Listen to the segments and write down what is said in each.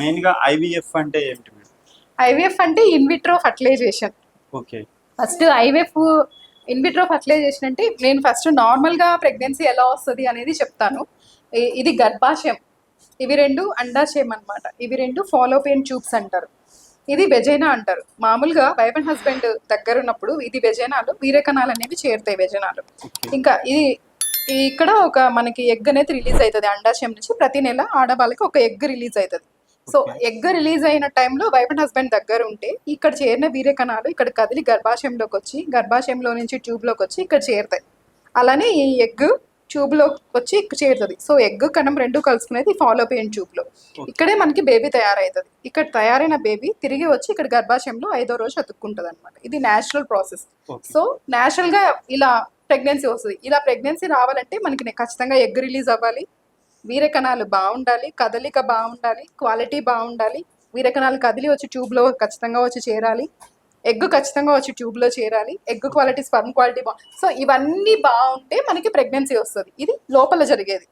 మెయిన్గా ఐవీఎఫ్ అంటే ఏంటి ఐవీఎఫ్ అంటే in vitro fertilization. Okay. First IVF in vitro fertilization అంటే నేను ఫస్ట్ నార్మల్గా ప్రెగ్నెన్సీ ఎలా వస్తుంది అనేది చెప్తాను. ఇది గర్భాశయం. ఇవి రెండు అండాశయం అన్నమాట. ఇవి రెండు ఫాలోపియన్ ట్యూబ్స్ అంటారు. ఇది వెజైనా అంటారు. మామూలుగా వైఫ్ అండ్ హస్బెండ్ దగ్గర ఉన్నప్పుడు ఇది వెజైనాలు వీరకణాలు అనేవి చేరుతాయి వెజైనాలు. ఇంకా ఇది ఇక్కడ ఒక మనకి ఎగ్ అనేది రిలీజ్ అవుతుంది అండాశయం నుంచి. ప్రతి నెల ఆడవాళ్ళకి ఒక ఎగ్ రిలీజ్ అవుతుంది. సో. ఎగ్ రిలీజ్ అయిన టైంలో వైఫ్ అండ్ హస్బెండ్ దగ్గర ఉంటే ఇక్కడ చేరిన వీర్య కణాలు ఇక్కడ కదిలి గర్భాశయంలోకి వచ్చి గర్భాశయంలో నుంచి ట్యూబ్లోకి వచ్చి ఇక్కడ చేరుతాయి. అలానే ఈ ఎగ్ ట్యూబ్లోకి వచ్చి ఇక్కడ చేరుతుంది. సో ఎగ్ కణం రెండు కలుసుకునేది ఫాలోపియన్ ట్యూబ్లో. ఇక్కడే మనకి బేబీ తయారవుతుంది. ఇక్కడ తయారైన బేబీ తిరిగి వచ్చి ఇక్కడ గర్భాశయంలో ఐదో రోజు అతుక్కుంటుంది అనమాట ఇది న్యాచురల్ ప్రాసెస్ సో natural గా ఇలా ప్రెగ్నెన్సీ వస్తుంది. ఇలా ప్రెగ్నెన్సీ రావాలంటే మనకి ఖచ్చితంగా ఎగ్ రిలీజ్ అవ్వాలి. వీరకణాలు బాగుండాలి కదలిక బాగుండాలి క్వాలిటీ బాగుండాలి. వీరకణాలు కదిలి వచ్చి ట్యూబ్లో ఖచ్చితంగా వచ్చి చేరాలి. ఎగ్ ఖచ్చితంగా వచ్చి ట్యూబ్లో చేరాలి. ఎగ్ క్వాలిటీ స్పర్మ్ క్వాలిటీ బా సో ఇవన్నీ బాగుంటే మనకి ప్రెగ్నెన్సీ వస్తుంది. ఇది లోపల జరిగేది.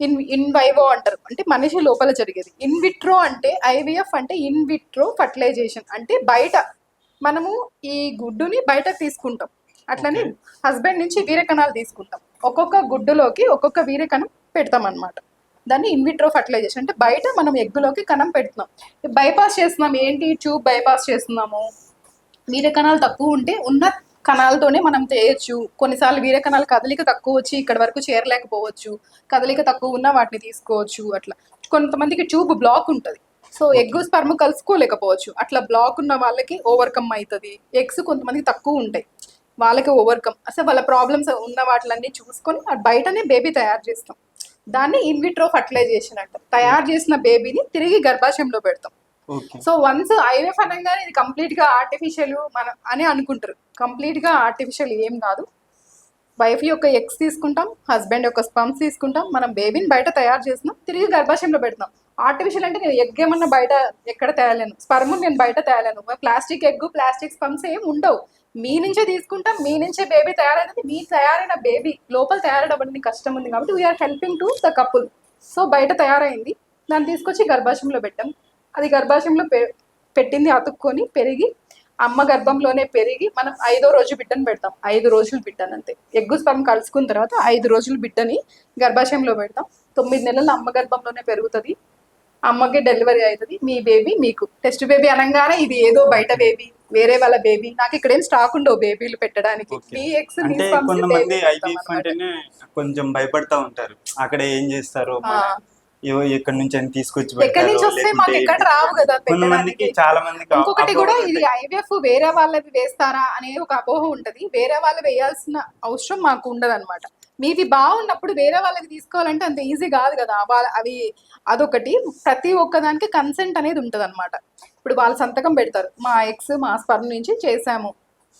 ఇన్ ఇన్ వైవో అంటారు. అంటే మనిషి లోపల జరిగేది. ఇన్ విట్రో అంటే ఐవిఎఫ్ అంటే ఇన్ విట్రో ఫర్టిలైజేషన్. అంటే బయట మనము ఈ గుడ్డుని బయటకు తీసుకుంటాం. అట్లనే హస్బెండ్ నుంచి వీరకణాలు తీసుకుంటాం. ఒక్కొక్క గుడ్డులోకి ఒక్కొక్క వీరకణం పెడతాం అన్నమాట దాన్ని ఇన్విట్రో ఫర్టిలైజేషన్ అంటే బయట మనం ఎగ్గులోకి కణం పెడుతున్నాం. బైపాస్ చేస్తున్నాం. ఏంటి? ట్యూబ్ బైపాస్ చేస్తున్నాము. వీరకణాలు తక్కువ ఉంటే ఉన్న కణాలతోనే మనం చేయొచ్చు కొన్నిసార్లు వీరకణాలు కదలిక తక్కువ వచ్చి ఇక్కడ వరకు చేరలేకపోవచ్చు. కదలిక తక్కువ ఉన్న వాటిని తీసుకోవచ్చు. అట్లా. కొంతమందికి ట్యూబ్ బ్లాక్ ఉంటుంది. సో ఎగ్ స్పర్మ్ కలుసుకోలేకపోవచ్చు. అట్లా బ్లాక్ ఉన్న వాళ్ళకి ఓవర్కమ్ అవుతుంది ఎగ్స్ కొంతమందికి తక్కువ ఉంటాయి. వాళ్ళకి ఓవర్కమ్ అసలు వాళ్ళ ప్రాబ్లమ్స్ ఉన్న వాటిలన్నీ చూసుకొని బయటనే బేబీ తయారు చేస్తాం. దాన్ని ఇన్విట్రో ఫర్టిలైజేషన్ అంటారు. తయారు చేసిన బేబీని తిరిగి గర్భాశయంలో పెడతాం. సో వన్స్ ఐవీఎఫ్ అనగానే ఇది కంప్లీట్గా ఆర్టిఫిషియల్ మన అని అనుకుంటారు. కంప్లీట్గా ఆర్టిఫిషియల్ ఏం కాదు. వైఫ్ యొక్క ఎగ్స్ తీసుకుంటాం హస్బెండ్ యొక్క స్పమ్స్ తీసుకుంటాం మనం బేబీని బయట తయారు చేసినాం తిరిగి గర్భాశయంలో పెడతాం ఆర్టిఫిషియల్ అంటే నేను ఎగ్ ఏమన్నా బయట ఎక్కడ తేయలేను స్పర్మ్ నేను బయట తేయలేను ప్లాస్టిక్ ఎగ్ ప్లాస్టిక్ స్పమ్స్ ఏం ఉండవు. మీ నుంచే తీసుకుంటాం మీ నుంచే బేబీ తయారైనది మీ తయారైన బేబీ లోపల తయారవడానికి కష్టం ఉంది కాబట్టి we're helping to the couple so బయట తయారైంది దాన్ని తీసుకొచ్చి గర్భాశయంలో పెట్టాం. అది గర్భాశయంలో పె పెట్టింది అతుక్కొని పెరిగి అమ్మ గర్భంలోనే పెరిగి మనం ఐదో రోజు బిడ్డను పెడతాం. ఐదు రోజులు బిడ్డను అంతే ఎగ్గు స్పర్మ్ కలుసుకున్న తర్వాత ఐదు రోజులు బిడ్డని గర్భాశయంలో పెడతాం. తొమ్మిది నెలలు అమ్మ గర్భంలోనే పెరుగుతుంది. అమ్మకి డెలివరీ అవుతుంది. మీ బేబీ మీకు. టెస్ట్ బేబీ అనగానే ఇది ఏదో బయట బేబీ వేరే వాళ్ళ బేబీ నాకు ఇక్కడ ఏం స్టాక్ ఉండవు బేబీలు పెట్టడానికి. మీ అంటే కొంతమంది ఐవీఎఫ్. అంటేనే కొంచెం భయపడతా ఉంటారు. అక్కడ ఏం చేస్తారు ఎక్కడి నుంచి అని తీసుకొచ్చి ఎక్కడి నుంచి వస్తే మాకు ఎక్కడ రావు కదా కొంతమందికి చాలా మందికి ఇంకొకటి కూడా ఇది. ఐవీఎఫ్ వేరే వాళ్ళది వేస్తారా అనే ఒక అపోహ ఉంటది. వేరే వాళ్ళు వేయాల్సిన అవసరం మాకు ఉండదు అనమాట మీది బాగున్నప్పుడు వేరే వాళ్ళకి తీసుకోవాలంటే అంత ఈజీ కాదు కదా. అవి అదొకటి. ప్రతి ఒక్కదానికి కన్సెంట్ అనేది ఉంటది అనమాట ఇప్పుడు వాళ్ళు సంతకం పెడతారు. మా ఎక్స్ మా స్పర్మ్ నుంచి చేశాము.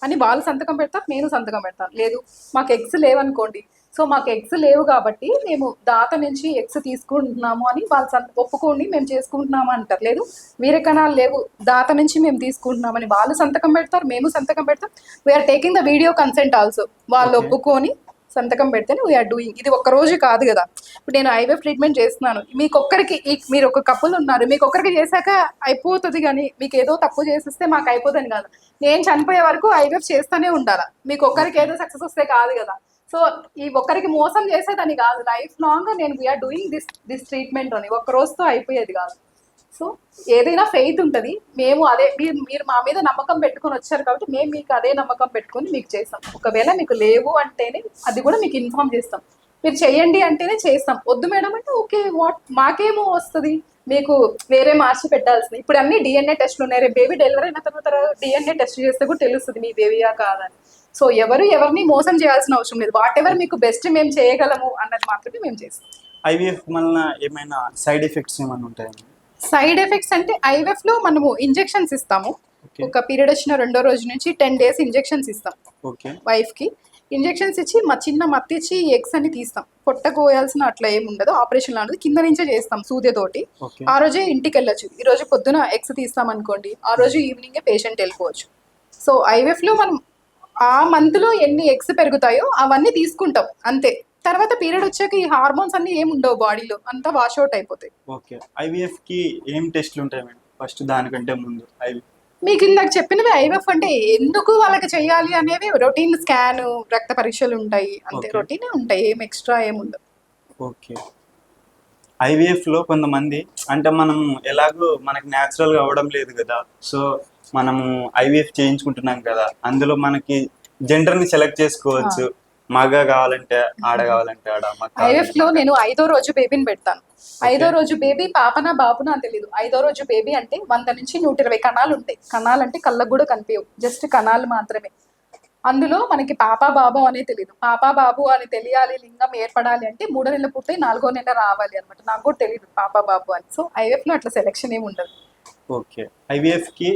అని వాళ్ళు సంతకం పెడతారు నేను సంతకం పెడతాను. లేదు మాకు ఎగ్స్ లేవనుకోండి. సో మాకు ఎగ్స్ లేవు కాబట్టి మేము దాత నుంచి ఎగ్స్ తీసుకుంటున్నాము అని వాళ్ళు సంత ఒప్పుకోండి మేము చేసుకుంటున్నాము అంటారు. లేదు వీరకణాలు లేవు దాత నుంచి మేము తీసుకుంటున్నామని వాళ్ళు సంతకం పెడతారు మేము సంతకం పెడతాం. We're taking the video consent also వాళ్ళు. ఒప్పుకొని సంతకం పెడితేనే వీఆర్ డూయింగ్ ఇది ఒక్క రోజు కాదు కదా. ఇప్పుడు నేను ఐవీఎఫ్ ట్రీట్మెంట్ చేస్తున్నాను. మీకు ఒక్కరికి ఈ- మీరు ఒక కప్పులు ఉన్నారు. మీకు ఒక్కరికి చేశాక అయిపోతుంది కానీ మీకు ఏదో తప్పు చేసిస్తే మాకు అయిపోతుంది కాదు. నేను చనిపోయే వరకు ఐవీఎఫ్ చేస్తూనే ఉండాలా? మీకు ఒక్కరికి ఏదో సక్సెస్ వస్తే కాదు కదా. సో ఈ ఒక్కరికి మోసం చేసేదని కాదు. లైఫ్ లాంగ్ నేను we're doing this this treatment అని. ఒక్క రోజుతో అయిపోయేది కాదు. సో ఏదైనా ఫెయిత్ ఉంటుంది. మేము అదే మీరు మీరు మా మీద నమ్మకం పెట్టుకొని వచ్చారు కాబట్టి మేము మీకు అదే నమ్మకం పెట్టుకొని మీకు చేస్తాం. ఒకవేళ మీకు లేవు అంటేనే అది కూడా మీకు ఇన్ఫామ్ చేస్తాం. మీరు చేయండి అంటేనే చేస్తాం. వద్దు మేడం అంటే ఓకే వాట్ మాకేమో వస్తుంది. మీకు వేరే మార్చి పెట్టాల్సింది. ఇప్పుడు అన్ని డిఎన్ఏ టెస్ట్లు ఉన్నాయి. రేపు బేబీ డెలివరీ అయిన తర్వాత డిఎన్ఏ టెస్ట్ చేస్తే కూడా తెలుస్తుంది మీ బేబీయా కాదని. సో ఎవరు ఎవరిని మోసం చేయాల్సిన అవసరం లేదు. వాట్ ఎవర్ మీకు బెస్ట్ మేము చేయగలము అన్నది మాత్రమే మేము చేస్తాం. ఐవీఎఫ్ వలన ఏమైనా సైడ్ ఎఫెక్ట్స్ ఏమైనా ఉంటాయండి సైడ్ ఎఫెక్ట్స్ అంటే ఐవెఫ్లో మనము ఇంజెక్షన్స్ ఇస్తాము. ఒక పీరియడ్ వచ్చిన రెండో రోజు నుంచి టెన్ డేస్ ఇంజెక్షన్స్ ఇస్తాం. వైఫ్కి ఇంజెక్షన్స్ ఇచ్చి మా చిన్న మత్తి ఇచ్చి ఎగ్స్ అన్ని తీస్తాం. పొట్ట కోయాల్సిన అట్లా ఏమి ఉండదు. ఆపరేషన్ లాంటిది. కింద నుంచే చేస్తాం సూదెతోటి ఆ రోజే ఇంటికి వెళ్ళొచ్చు. ఈ రోజు పొద్దున ఎగ్స్ తీస్తాం అనుకోండి ఆ రోజు ఈవినింగే పేషెంట్ వెళ్ళిపోవచ్చు. సో ఐవెఫ్లో మనం ఆ మంత్లో ఎన్ని ఎగ్స్ పెరుగుతాయో అవన్నీ తీసుకుంటాం. అంతే. తర్వాత పీరియడ్ వచ్చాక ఈ హార్మోన్స్ అన్ని ఏమి ఉండవు బాడీలో అంతా వాష్ అవుట్ అయిపోతాయి. ఓకే. ఐవీఎఫ్కి ఏం టెస్ట్లు ఉంటాయి మేడం? ఫస్ట్ దానికంటే ముందు ఐవి మీకు ఇందాక చెప్పినవి ఐవెఫ్ అంటే ఎందుకు వాళ్ళకి చేయాలి అనేవి రొటీన్ స్కాన్ రక్త పరీక్షలు ఉంటాయి. అంతే Okay. రొటీనే ఉంటాయి ఏం ఎక్స్ట్రా ఏముండదు ఓకే. ఐవీఎఫ్లో కొంతమంది అంటే మనం ఎలాగో మనకి న్యాచురల్గా అవ్వడం లేదు కదా. సో మనము ఐవీఎఫ్ చేయించుకుంటున్నాం కదా. అందులో మనకి జెండర్ని సెలెక్ట్ చేసుకోవచ్చు. మగ కావాలంటే ఆడ కావాలంటే ఆడ ఐవెఫ్లో నేను ఐదో రోజు బేబీని పెడతాను. ఐదో రోజు బేబీ పాపనా బాబునా అని తెలియదు ఐదో రోజు బేబీ అంటే వంద నుంచి నూట ఇరవై కణాలు ఉంటాయి. కణాలు అంటే కళ్ళకు కూడా కనిపించవు. జస్ట్ కణాలు మాత్రమే. అందులో మనకి పాప బాబు అనే తెలియదు పాప బాబు అని తెలియాలి లింగం ఏర్పడాలి అంటే మూడో నెలల పూర్తయి నాలుగో నెల రావాలి అనమాట నాకు కూడా తెలియదు పాప బాబు అని. సో ఐవెఫ్లో అట్లా సెలెక్షన్ ఏమి ఉండదు. ఓకే. ఐవీఎఫ్కి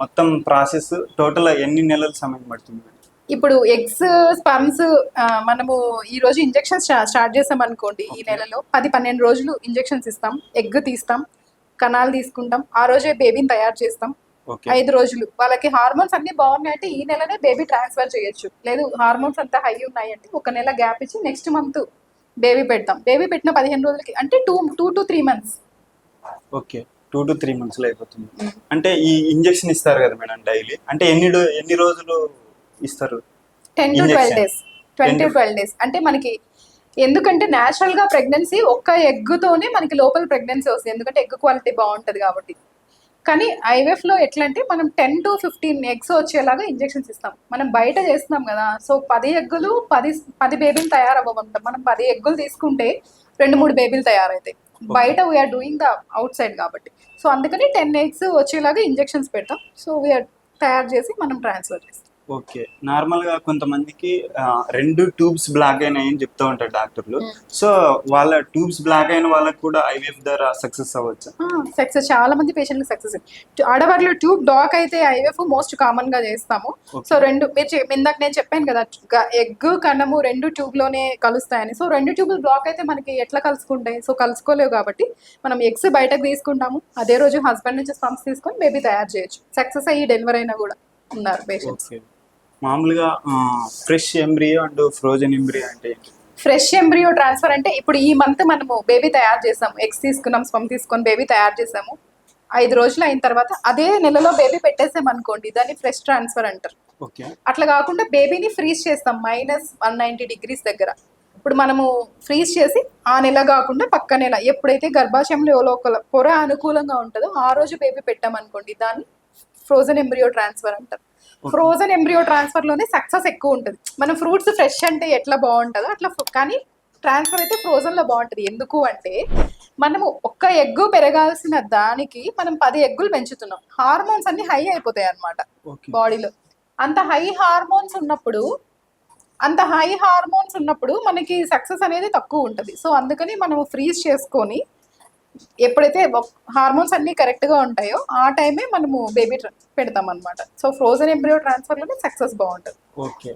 మొత్తం ప్రాసెస్ టోటల్ ఎన్ని నెలల సమయం పడుతుంది? ఇప్పుడు ఎగ్స్ స్పర్మ్స్ మనము ఈ రోజు ఇంజెక్షన్స్ స్టార్ట్ చేసాం అనుకోండి ఈ నెలలో. పది పన్నెండు రోజులు ఇంజెక్షన్స్ ఇస్తాం ఎగ్ తీస్తాం కణాలు తీసుకుంటాం ఆ రోజే బేబీని తయారు చేస్తాం. ఐదు రోజులు. వాళ్ళకి హార్మోన్స్ అన్ని బాగున్నాయంటే ఈ నెలనే బేబీ ట్రాన్స్ఫర్ చేయొచ్చు. లేదు హార్మోన్స్ అంతా హై ఉన్నాయంటే ఒక నెల గ్యాప్ ఇచ్చి నెక్స్ట్ మంత్ బేబీ పెడతాం. బేబీ పెట్టిన పదిహేను రోజులకి అంటే two two to three months. Okay. Two to three మంత్స్లో అయిపోతుంది అంటే ఈ ఇంజెక్షన్ ఇస్తారు కదా మేడం డైలీ. అంటే ఎన్ని ఎన్ని రోజులు ఇస్తారు. Ten to. Twelve days twenty 10 to- twelve days అంటే మనకి ఎందుకంటే న్యాచురల్గా ప్రెగ్నెన్సీ ఒక్క ఎగ్గుతోనే మనకి లోపల ప్రెగ్నెన్సీ వస్తుంది. ఎందుకంటే ఎగ్ క్వాలిటీ బాగుంటది కాబట్టి. కానీ ఐవెఫ్లో ఎట్లా అంటే మనం టెన్ టు ఫిఫ్టీన్ ఎగ్స్ వచ్చేలాగా ఇంజెక్షన్స్ ఇస్తాం. మనం బయట చేస్తున్నాం కదా. సో పది ఎగ్గులు పది పది బేబీలు తయారవ్వమంటాం. మనం పది ఎగ్గులు తీసుకుంటే రెండు మూడు బేబీలు తయారవుతాయి బయట we are doing the outside కాబట్టి. సో అందుకని టెన్ ఎగ్స్ వచ్చేలాగా ఇంజెక్షన్స్ పెడతాం. సో వీఆర్ తయారు చేసి మనం ట్రాన్స్ఫర్ చేస్తాం. ఓకే. నార్మల్గా కొంతమందికి రెండు ట్యూబ్స్ బ్లాక్ అయినాయని చెప్తూ ఉంటారు డాక్టర్లు. సో వాళ్ళ ట్యూబ్స్ బ్లాక్ అయిన వాళ్ళకి కూడా ఐవీఎఫ్ ద్వారా సక్సెస్ అవ్వచ్చు? సక్సెస్ చాలా మంది పేషెంట్లు సక్సెస్ ఆడవారిలో ట్యూబ్ డాక్ అయితే ఐవెఫ్ మోస్ట్ కామన్గా చేస్తాము. సో రెండు మీరు ఇందాక నేను చెప్పాను కదా ఎగ్ కన్నము రెండు ట్యూబ్లోనే కలుస్తాయని. సో రెండు ట్యూబులు బ్లాక్ అయితే మనకి ఎట్లా కలుసుకుంటాయి? సో కలుసుకోలేవు కాబట్టి మనం ఎగ్స్ బయటకు తీసుకుంటాము. అదే రోజు హస్బెండ్ నుంచి స్పంప్స్ తీసుకొని బేబీ తయారు చేయొచ్చు. సక్సెస్ అయ్యి డెలివరీ అయినా కూడా ఉన్నారు పేషెంట్స్. మామూలుగా fresh embryo and frozen embryo అంటే? ఫ్రెష్ ఎంబ్రియో ట్రాన్స్ఫర్ అంటే ఇప్పుడు ఈ మంత్ మనము బేబీ తయారు చేసాము. ఎగ్స్ తీసుకున్నాం స్పమ్ తీసుకొని బేబీ తయారు చేసాము. ఐదు రోజులు అయిన తర్వాత అదే నెలలో బేబీ పెట్టేసాం అనుకోండి దాన్ని ఫ్రెష్ ట్రాన్స్ఫర్ అంటారు. అట్లా కాకుండా బేబీని ఫ్రీజ్ చేస్తాం మైనస్ వన్ నైంటీ డిగ్రీస్ దగ్గర. ఇప్పుడు మనము ఫ్రీజ్ చేసి ఆ నెల కాకుండా పక్క నెల ఎప్పుడైతే గర్భాశయంలో లోపల పొర అనుకూలంగా ఉంటుందో ఆ రోజు బేబీ పెట్టామనుకోండి దాన్ని ఫ్రోజన్ ఎంబ్రియో ట్రాన్స్ఫర్ అంటారు. ఫ్రోజన్ ఎంబ్రియో ట్రాన్స్ఫర్లోనే సక్సెస్ ఎక్కువ ఉంటుంది. మనం ఫ్రూట్స్ ఫ్రెష్ అంటే ఎట్లా బాగుంటుందో అట్లా కానీ ట్రాన్స్ఫర్ అయితే ఫ్రోజన్లో బాగుంటుంది. ఎందుకు అంటే మనము ఒక్క ఎగ్గు పెరగాల్సిన దానికి మనం పది ఎగ్గులు పెంచుతున్నాం. హార్మోన్స్ అన్ని హై అయిపోతాయి అన్నమాట ఓకే బాడీలో. అంత హై హార్మోన్స్ ఉన్నప్పుడు అంత హై హార్మోన్స్ ఉన్నప్పుడు మనకి సక్సెస్ అనేది తక్కువ ఉంటుంది. సో అందుకని మనం ఫ్రీజ్ చేసుకొని ఎప్పుడైతే హార్మోన్స్ అన్ని కరెక్ట్గా ఉంటాయో ఆ టైమే మనము బేబీ పెడతాం అనమాట సో ఫ్రోజన్ ఎంబ్రియో ట్రాన్స్ఫర్లోనే సక్సెస్ బాగుంటుంది. ఓకే